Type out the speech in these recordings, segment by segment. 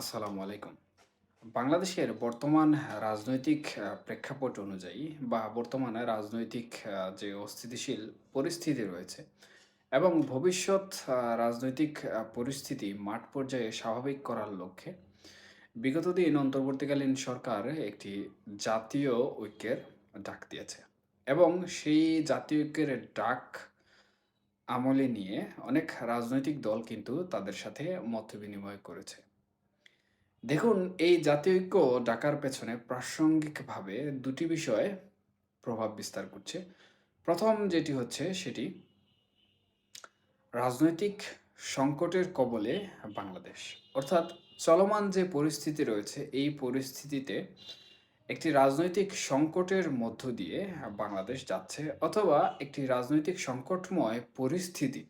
আসসালামু আলাইকুম। বাংলাদেশের বর্তমান রাজনৈতিক প্রেক্ষাপট অনুযায়ী বা বর্তমানে রাজনৈতিক যে অস্থিতিশীল পরিস্থিতি রয়েছে এবং ভবিষ্যৎ রাজনৈতিক পরিস্থিতি মাঠ পর্যায়ে স্বাভাবিক করার লক্ষ্যে বিগত দিন অন্তর্বর্তীকালীন সরকার একটি জাতীয় ঐক্যের ডাক দিয়েছে এবং সেই জাতীয় ঐক্যের ডাক আমলে নিয়ে অনেক রাজনৈতিক দল কিন্তু তাদের সাথে মত বিনিময় করেছে। দেখুন, এই জাতীয় ঐক্য ডাকার পেছনে প্রাসঙ্গিকভাবে দুটি বিষয় প্রভাব বিস্তার করছে। প্রথম যেটি হচ্ছে সেটি, রাজনৈতিক সংকটের কবলে বাংলাদেশ। অর্থাৎ চলমান যে পরিস্থিতি রয়েছে, এই পরিস্থিতিতে একটি রাজনৈতিক সংকটের মধ্য দিয়ে বাংলাদেশ যাচ্ছে অথবা একটি রাজনৈতিক সংকটময় পরিস্থিতি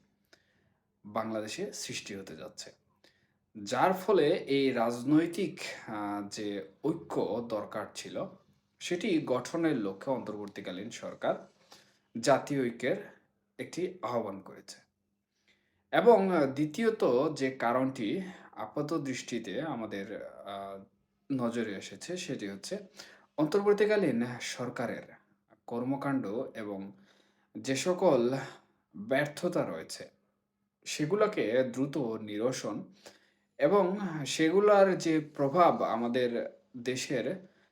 বাংলাদেশে সৃষ্টি হতে যাচ্ছে। যার ফলে এই রাজনৈতিক যে ঐক্য দরকার ছিল, সেটি গঠনের লক্ষ্যে অন্তর্বর্তীকালীন সরকার জাতীয় ঐক্যের একটি আহ্বান করেছে। এবং দ্বিতীয়ত যে কারণটি আপাত দৃষ্টিতে আমাদের নজরে এসেছে সেটি হচ্ছে অন্তর্বর্তীকালীন সরকারের কর্মকাণ্ড এবং যে সকল ব্যর্থতা রয়েছে, সেগুলাকে দ্রুত নিরসন এবং সেগুলার যে প্রভাব আমাদের দেশের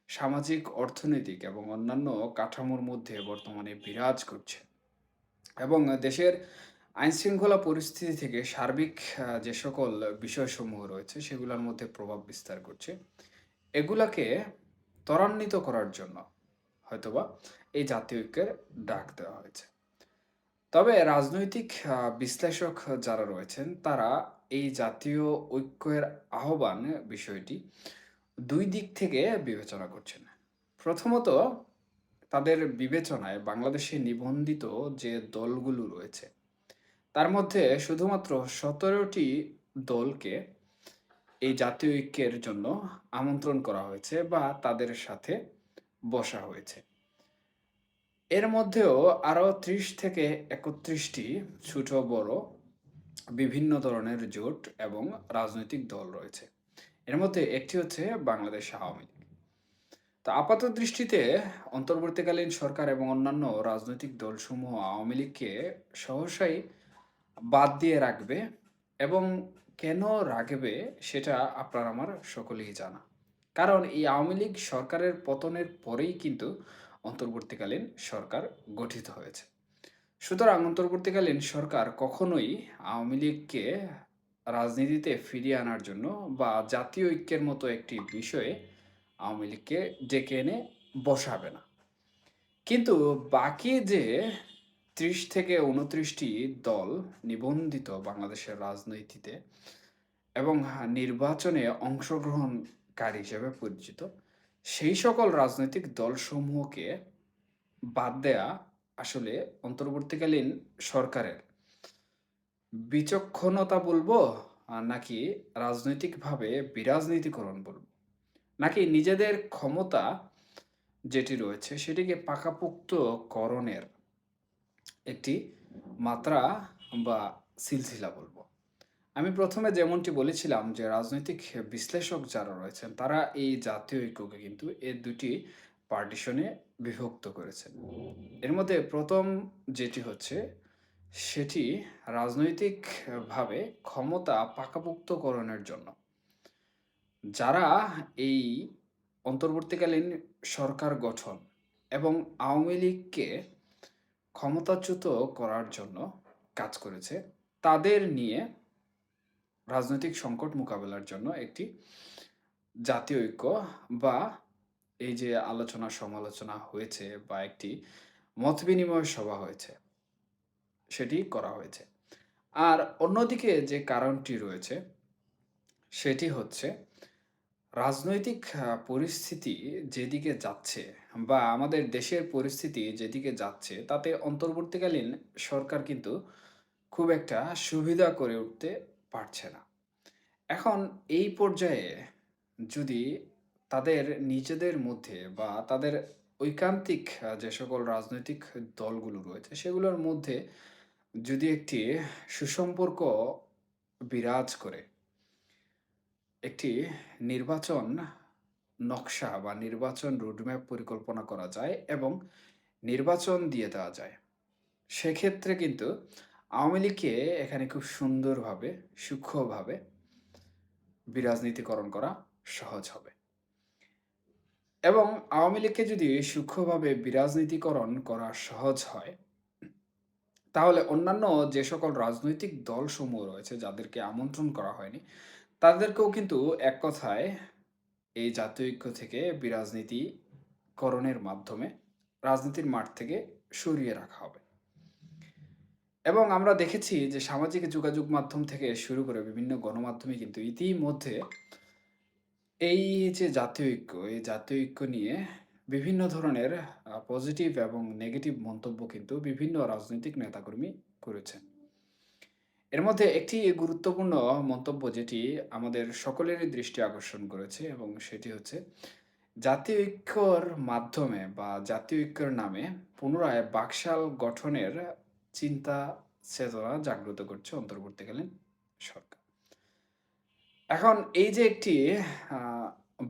সামাজিক, অর্থনৈতিক এবং অন্যান্য কাঠামোর মধ্যে বর্তমানে বিরাজ করছে এবং দেশের আইনশৃঙ্খলা পরিস্থিতি থেকে সার্বিক যে সকল বিষয়সমূহ রয়েছে সেগুলোর মধ্যে প্রভাব বিস্তার করছে। এগুলাকে ত্বরান্বিত করার জন্য হয়তোবা এই জাতীয় ঐক্যের ডাক দেওয়া হয়েছে। তবে রাজনৈতিক বিশ্লেষক যারা রয়েছেন তারা এই জাতীয় ঐক্যের আহ্বান বিষয়টি দুই দিক থেকে বিবেচনা করছেন। প্রথমত তাদের বিবেচনায় বাংলাদেশে নিবন্ধিত যে দলগুলো রয়েছে, তার মধ্যে শুধুমাত্র সতেরোটি দলকে এই জাতীয় ঐক্যের জন্য আমন্ত্রণ করা হয়েছে বা তাদের সাথে বসা হয়েছে। এর মধ্যেও আরও ৩০ থেকে ৩১ টি ছোট বড় বিভিন্ন ধরনের জোট এবং রাজনৈতিক দল রয়েছে। এর মধ্যে একটি হচ্ছে বাংলাদেশ আওয়ামী লীগ। তা আপাত দৃষ্টিতে অন্তর্বর্তীকালীন সরকার এবং অন্যান্য রাজনৈতিক দলসমূহ আওয়ামী লীগকে সহসাই বাদ দিয়ে রাখবে এবং কেন রাখবে সেটা আপনার আমার সকলেই জানা। কারণ এই আওয়ামী লীগ সরকারের পতনের পরেই কিন্তু অন্তর্বর্তীকালীন সরকার গঠিত হয়েছে। সুতরাং অন্তর্বর্তীকালীন সরকার কখনোই আওয়ামী লীগকে রাজনীতিতে ফিরিয়ে আনার জন্য বা জাতীয় ঐক্যের মতো একটি বিষয়ে আওয়ামী লীগকে ডেকে এনে বসাবে না। কিন্তু বাকি যে ৩০ থেকে উনত্রিশটি দল নিবন্ধিত বাংলাদেশের রাজনীতিতে এবং নির্বাচনে অংশগ্রহণকারী হিসেবে পরিচিত, সেই সকল রাজনৈতিক দলসমূহকে বাদ দেয়া আসলে অন্তর্বর্তীকালীন সরকারের বিচক্ষণতা বলব নাকি রাজনৈতিকভাবে বিরাজনীতিকরণ বলব? নাকি নিজেদের ক্ষমতা যেটি রয়েছে সেটিকে পাকাপোক্তকরণের একটি মাত্রা বা সিলসিলা বলব? আমি প্রথমে যেমনটি বলেছিলাম যে রাজনৈতিক বিশ্লেষক যারা রয়েছেন তারা এই জাতীয় ঐক্যকে কিন্তু এ দুটি পার্টিশনে বিভক্ত করেছেন। এর মধ্যে প্রথম যেটি হচ্ছে সেটি রাজনৈতিকভাবে ক্ষমতা পাকাপুক্তকরণের জন্য। যারা এই অন্তর্বর্তীকালীন সরকার গঠন এবং আওয়ামী লীগকে ক্ষমতাচ্যুত করার জন্য কাজ করেছে, তাদের নিয়ে রাজনৈতিক সংকট মোকাবেলার জন্য একটি জাতীয় ঐক্য বা এই যে আলোচনা সমালোচনা হয়েছে বা একটি মত বিনিময় সভা হয়েছে, সেটি করা হয়েছে। আর অন্যদিকে যে কারণটি রয়েছে সেটি হচ্ছে রাজনৈতিক পরিস্থিতি যেদিকে যাচ্ছে বা আমাদের দেশের পরিস্থিতি যেদিকে যাচ্ছে তাতে অন্তর্বর্তীকালীন সরকার কিন্তু খুব একটা সুবিধা করে উঠতে পারছে না। এখন এই পর্যায়ে যদি তাদের নিজেদের মধ্যে বা তাদের ঐকান্তিক যে সকল রাজনৈতিক দলগুলো রয়েছে, সেগুলোর মধ্যে যদি একটি সুসম্পর্ক বিরাজ করে, একটি নির্বাচন নকশা বা নির্বাচন রোডম্যাপ পরিকল্পনা করা যায় এবং নির্বাচন দিয়ে দেওয়া যায়, সেক্ষেত্রে কিন্তু আওয়ামী লীগকে এখানে খুব সুন্দরভাবে, সূক্ষ্মভাবে বিরাজনীতিকরণ করা সহজ হবে। এবং আওয়ামী লীগকে যদি সূক্ষ্মভাবে বিরাজনীতিকরণ করা সহজ হয়, তাহলে অন্যান্য যে সকল রাজনৈতিক দলসমূহ রয়েছে যাদেরকে আমন্ত্রণ করা হয়নি, তাদেরকেও কিন্তু এক কথায় এই জাতীয় ঐক্য থেকে বিরাজনীতিকরণের মাধ্যমে রাজনীতির মাঠ থেকে সরিয়ে রাখা হবে। এবং আমরা দেখেছি যে সামাজিক যোগাযোগ মাধ্যম থেকে শুরু করে বিভিন্ন গণমাধ্যমে কিন্তু ইতিমধ্যে এই যে জাতীয় ঐক্য, এই জাতীয় ঐক্য নিয়ে বিভিন্ন ধরনের পজিটিভ এবং নেগেটিভ মন্তব্য কিন্তু বিভিন্ন রাজনৈতিক নেতাকর্মী করেছেন। এর মধ্যে একটি গুরুত্বপূর্ণ মন্তব্য যেটি আমাদের সকলেরই দৃষ্টি আকর্ষণ করেছে এবং সেটি হচ্ছে, জাতীয় ঐক্যর মাধ্যমে বা জাতীয় ঐক্যর নামে পুনরায় বাকশাল গঠনের চিন্তা চেতনা জাগ্রত করছে অন্তর্বর্তীকালীন সরকার। এখন এই যে একটি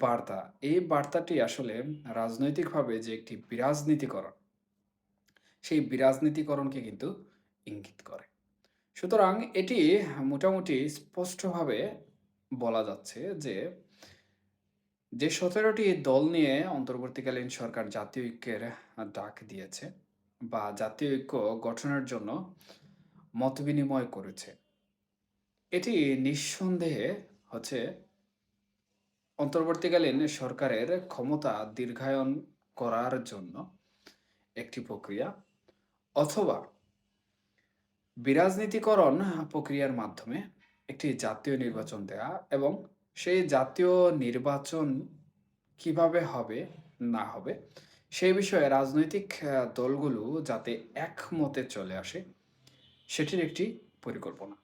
বার্তা, এই বার্তাটি আসলে রাজনৈতিকভাবে যে একটি বিরাজনীতিকরণ, সেই বিরাজনীতিকরণকে কিন্তু ইঙ্গিত করে। সুতরাং এটি মোটামুটি স্পষ্টভাবে বলা যাচ্ছে যে যে সতেরোটি দল নিয়ে অন্তর্বর্তীকালীন সরকার জাতীয় ঐক্যের ডাক দিয়েছে বা জাতীয় ঐক্য গঠনের জন্য মত বিনিময় করেছে। এটি নিঃসন্দেহে হচ্ছে অন্তর্বর্তীকালীন সরকারের ক্ষমতা দীর্ঘায়ন করার জন্য একটি প্রক্রিয়া অথবা বিরাজনীতিকরণ প্রক্রিয়ার মাধ্যমে একটি জাতীয় নির্বাচন দেয়া এবং সেই জাতীয় নির্বাচন কীভাবে হবে, না হবে সেই বিষয়ে রাজনৈতিক দলগুলো যাতে একমতে চলে আসে, সেটির একটি পরিকল্পনা।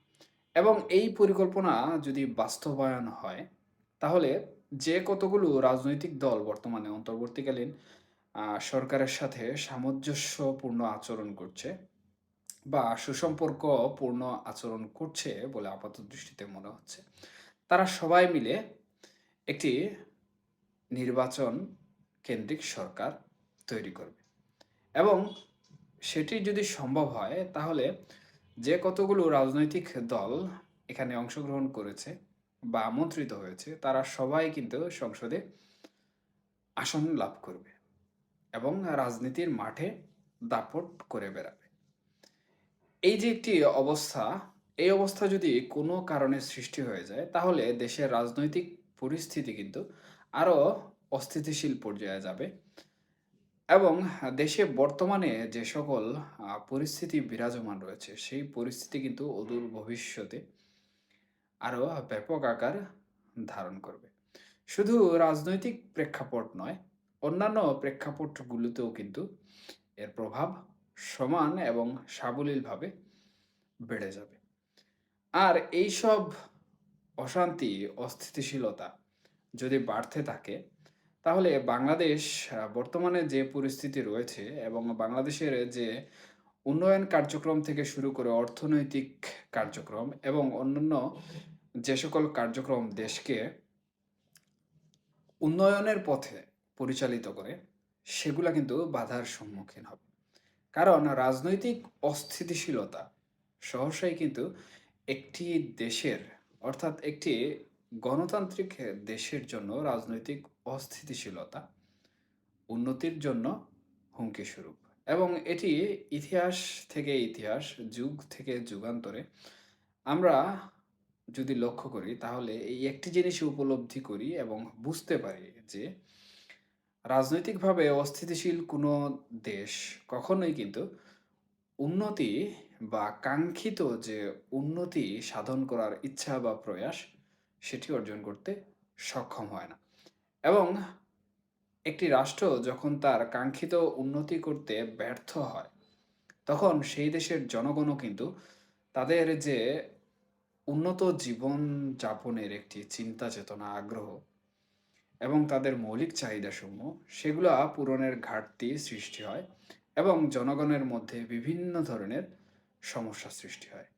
এবং এই পরিকল্পনা যদি বাস্তবায়ন হয়, তাহলে যে কতগুলো রাজনৈতিক দল বর্তমানে অন্তর্বর্তীকালীন সরকারের সাথে সামঞ্জস্যপূর্ণ আচরণ করছে বা সুসম্পর্ক পূর্ণ আচরণ করছে বলে আপাত দৃষ্টিতে মনে হচ্ছে, তারা সবাই মিলে একটি নির্বাচন কেন্দ্রিক সরকার তৈরি করবে। এবং সেটি যদি সম্ভব হয়, তাহলে যে কতগুলো রাজনৈতিক দল এখানে অংশগ্রহণ করেছে বা আমন্ত্রিত হয়েছে, তারা সবাই কিন্তু সংসদে আসন লাভ করবে এবং রাজনীতির মাঠে দাপট করে বেড়াবে। এই যে একটি অবস্থা, এই অবস্থা যদি কোনো কারণে সৃষ্টি হয়ে যায়, তাহলে দেশের রাজনৈতিক পরিস্থিতি কিন্তু আরও অস্থিতিশীল পর্যায়ে যাবে। এবং দেশে বর্তমানে যে সকল পরিস্থিতি বিরাজমান রয়েছে, সেই পরিস্থিতি কিন্তু অদূর ভবিষ্যতে আরও ব্যাপক আকার ধারণ করবে। শুধু রাজনৈতিক প্রেক্ষাপট নয়, অন্যান্য প্রেক্ষাপটগুলোতেও কিন্তু এর প্রভাব সমান এবং সাবলীলভাবে বেড়ে যাবে। আর এইসব অশান্তি, অস্থিতিশীলতা যদি বাড়তে থাকে তাহলে বাংলাদেশ বর্তমানে যে পরিস্থিতি রয়েছে এবং বাংলাদেশের যে উন্নয়ন কার্যক্রম থেকে শুরু করে অর্থনৈতিক কার্যক্রম এবং অন্যান্য যে সকল কার্যক্রম দেশকে উন্নয়নের পথে পরিচালিত করে, সেগুলা কিন্তু বাধার সম্মুখীন হবে। কারণ রাজনৈতিক অস্থিতিশীলতা সহসাই কিন্তু একটি দেশের, অর্থাৎ একটি গণতান্ত্রিক দেশের জন্য রাজনৈতিক অস্থিতিশীলতা, উন্নতির জন্য হুমকি স্বরূপ। এবং এটি ইতিহাস থেকে ইতিহাস, যুগ থেকে যুগান্তরে আমরা যদি লক্ষ্য করি, তাহলে এই একটি জিনিস উপলব্ধি করি এবং বুঝতে পারি যে রাজনৈতিকভাবে অস্থিতিশীল কোনো দেশ কখনোই কিন্তু উন্নতি বা কাঙ্ক্ষিত যে উন্নতি সাধন করার ইচ্ছা বা প্রয়াস সেটি অর্জন করতে সক্ষম হয় না। এবং একটি রাষ্ট্র যখন তার কাঙ্ক্ষিত উন্নতি করতে ব্যর্থ হয়, তখন সেই দেশের জনগণও কিন্তু তাদের যে উন্নত জীবন যাপনের একটি চিন্তা চেতনা, আগ্রহ এবং তাদের মৌলিক চাহিদাসমূহ, সেগুলো পূরণের ঘাটতি সৃষ্টি হয় এবং জনগণের মধ্যে বিভিন্ন ধরনের সমস্যা সৃষ্টি হয়।